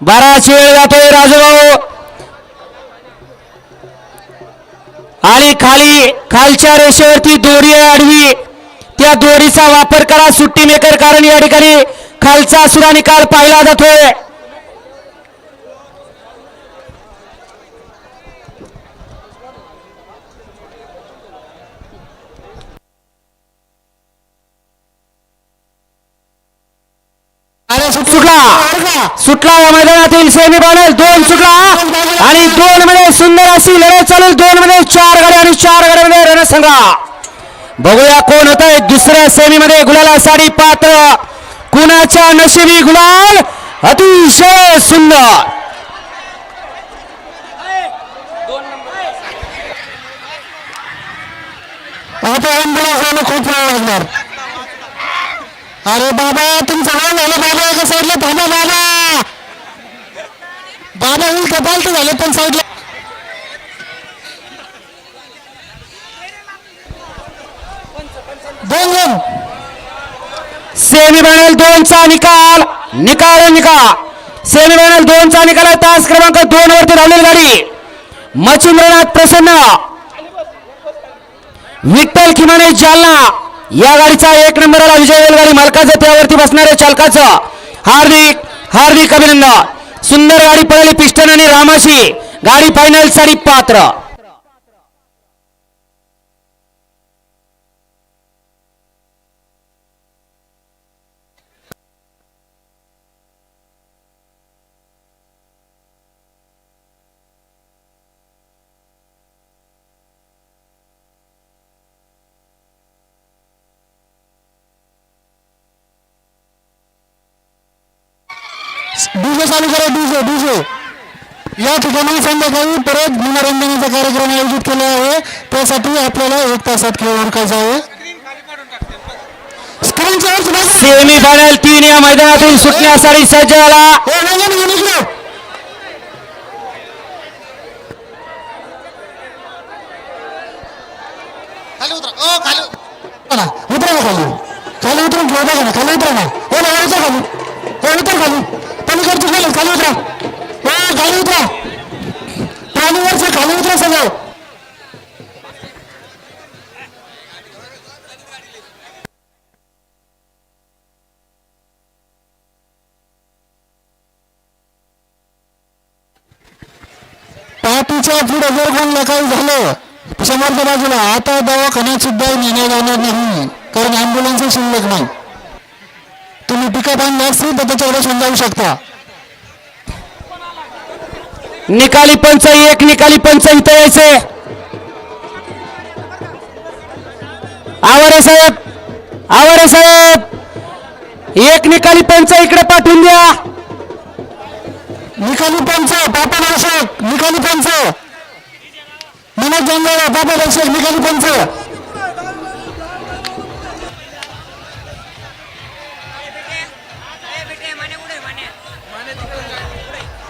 बराच वेळ जातोय राजूभाऊ. आणि खाली खालच्या रेषेवरती दोरी आडवी. त्या दोरीचा वापर करा सुट्टी मेकर कारण या ठिकाणी खालचा सुरा निकाल पाहिला जातोय. सुटला. सुटला या मैदानातील सेमी फायनल दोन सुटला. आणि दोन मध्ये सुंदर अशी लढत चालेल दोन मध्ये चार गाडी आणि चार गाड्यामध्ये रणसंग्राम. बघूया कोण होत आहे दुसऱ्या सेमी मध्ये गुलाला पात्र. कुणाच्या नशिबी गुलाल? अतिशय सुंदर. खूप वेळ लागणार. अरे बाबा तुमचं नाव झालं बाबा एका साईडला थांबा बाबा. बाबा उलट पालट झाले पण साईडला दोन सेमी फायनल दोनचा निकाल. निकाल निकाल. सेमी फायनल दोनचा निकाल आहे. तास क्रमांक दोन वरती धावलेली गाडी. मच्छिंद्रनाथ प्रसन्न. विठ्ठल किमाने जालना. या गाडीचा एक नंबरला विजय होईल गाडी मालकाचं त्यावरती बसणाऱ्या चालकाचं हार्दिक हार्दिक अभिनंदन. सुंदर गाडी पळाली पिस्टन आणि रामाशी. गाडी फायनल साडी पात्र. डीजे चालू करा डीजे डीजे. या ठिकाणी संध्याकाळी परत मनोरंजनाचा कार्यक्रम आयोजित केला आहे. त्यासाठी आपल्याला एक तासात खेळ ओळखायचा आहे. स्क्रीनच्या वरती बघा. सेमी फायनल तीन या मैदानातून सुटण्यासाठी सज्ज झाला हे नाही, नाही, नाही, इकडे. बघा, उतरा. ना खाली. खाली उतरून घेऊ बघा ना. खाली उतरा ना. हो ना उतर खाली. हो उतर खाली. पलीकडची खाली खाली उतरा. हा खाली उतरा. पाणीवरचं खाली उतरा सगळं. पाठीच्या पुढे जर कोण काही झालं समोरच्या बाजूला आता दवाखान्यात सुद्धा नेण्यात येणार नाही कारण अँब्युलन्स शिल्लक नाही. तुम्ही पिकअप आणि असतील तर त्याच्याकडे समजावू शकता. निकाली पंच एक निकाली पंच इथं यायचे. आवारे साहेब आवारे साहेब. एक निकाली पंच इकडे पाठवून द्या. निकाली पंच बापा दर्शक निकाली पंच मनोज जंगल बापा दर्शक निकाली पंच